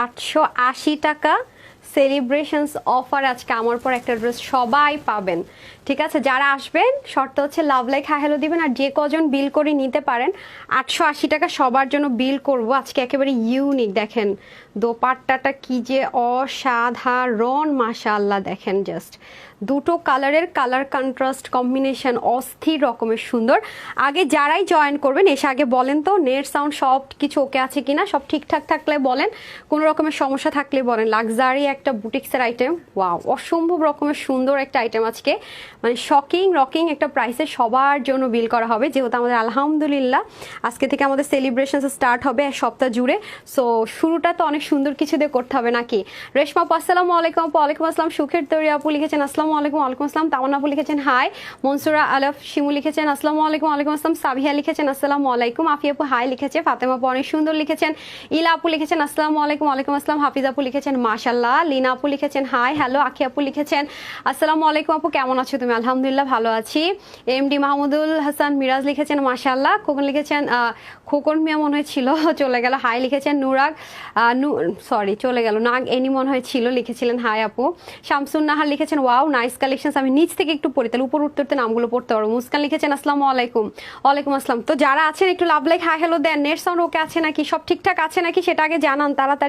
আটশো আশি টাকা সেলিব্রেশনস অফার আজকে আমার পর একটা ড্রেস সবাই পাবেন। ঠিক আছে, যারা আসবেন, শর্ত হচ্ছে লাভ হ্যাঁ হ্যালো দিবেন, আর যে কজন বিল করে নিতে পারেন, আটশো আশি টাকা সবার জন্য বিল করব। আজকে একেবারে ইউনিক দেখেন, দোপাট্টাটা কি যে অসাধারণ, মাশাআল্লাহ, দেখেন জাস্ট দুটো কালারের কালার কন্ট্রাস্ট কম্বিনেশন অস্থির রকমের সুন্দর। আগে যারাই জয়েন করবেন, এসে আগে বলেন তো নেট সাউন্ড সব কিছু ওকে আছে কিনা, সব ঠিকঠাক থাকলে বলেন, কোনো রকমের সমস্যা থাকলে বলেন লাক্সারি একটা বুটিক্সের আইটেম ওয়াও অসম্ভব রকমের সুন্দর একটা আইটেম আজকে। মানে শকিং রকিং একটা প্রাইসে সবার জন্য বিল করা হবে, যেহেতু আমাদের আলহামদুলিল্লাহ আজকে থেকে আমাদের সেলিব্রেশন স্টার্ট হবে সপ্তাহ জুড়ে। সো শুরুটা তো অনেক সুন্দর কিছু দিয়ে করতে হবে নাকি? রেশমা আসসালামু আলাইকুম ওয়ালাইকুম আসসালাম, সুখের তৈরি আপু লিখেছেন, আসসালামু আলাইকুম, ওয়ালাইকুম আসসালাম। তামান্না আপু লিখেছেন হাই মনসুরা আলফ শিমু লিখেছেন, আসসালামু আলাইকুম, ওয়ালাইকুম আসসালাম। সাবিহা লিখেছেন, আসসালামু আলাইকুম। আফি আপু হাই লিখেছে। ফাতেমা আপু অনেক সুন্দর লিখেছেন। ইলা আপু লিখেছেন, আসসালামু আলাইকুম, ওয়ালাইকুম আসসালাম। হাফিজ আপু লিখেছেন মাশাল্লাহ লিনা আপু লিখেছেন হাই হ্যালো আখি আপু লিখেছেন। আসসালামু আলাইকুম আপু, কেমন আছো তুমি? আলহামদুলিল্লাহ ভালো আছি। এম ডি মাহমুদুল হাসান মিরাজ লিখেছেন মাশাল্লাহ খোকন লিখেছেন খোকন মিয়া মনে হয় ছিল। চলে গেল হাই লিখেছেন, নুরাগ সরি চলে গেল, নাগ এনি মনে হয় ছিল, লিখেছিলেন হাই আপু। শামসুন নাহার লিখেছেন ওয়াও নাইস কালেকশন আমি নিচ থেকে একটু পড়ি, তাহলে উপর উঠতে উঠতে নামগুলো পড়তে পারব। মুস্কান লিখেছেন, আসসালামু আলাইকুম। ওয়ালাইকুম আসসালাম। তো যারা আছেন, একটু লাভ লাইক হাই হ্যালো দেন নেট সাউন্ড ওকে আছে নাকি? সব ঠিকঠাক আছে নাকি? সেটা আগে জানান, তাড়াতাড়ি।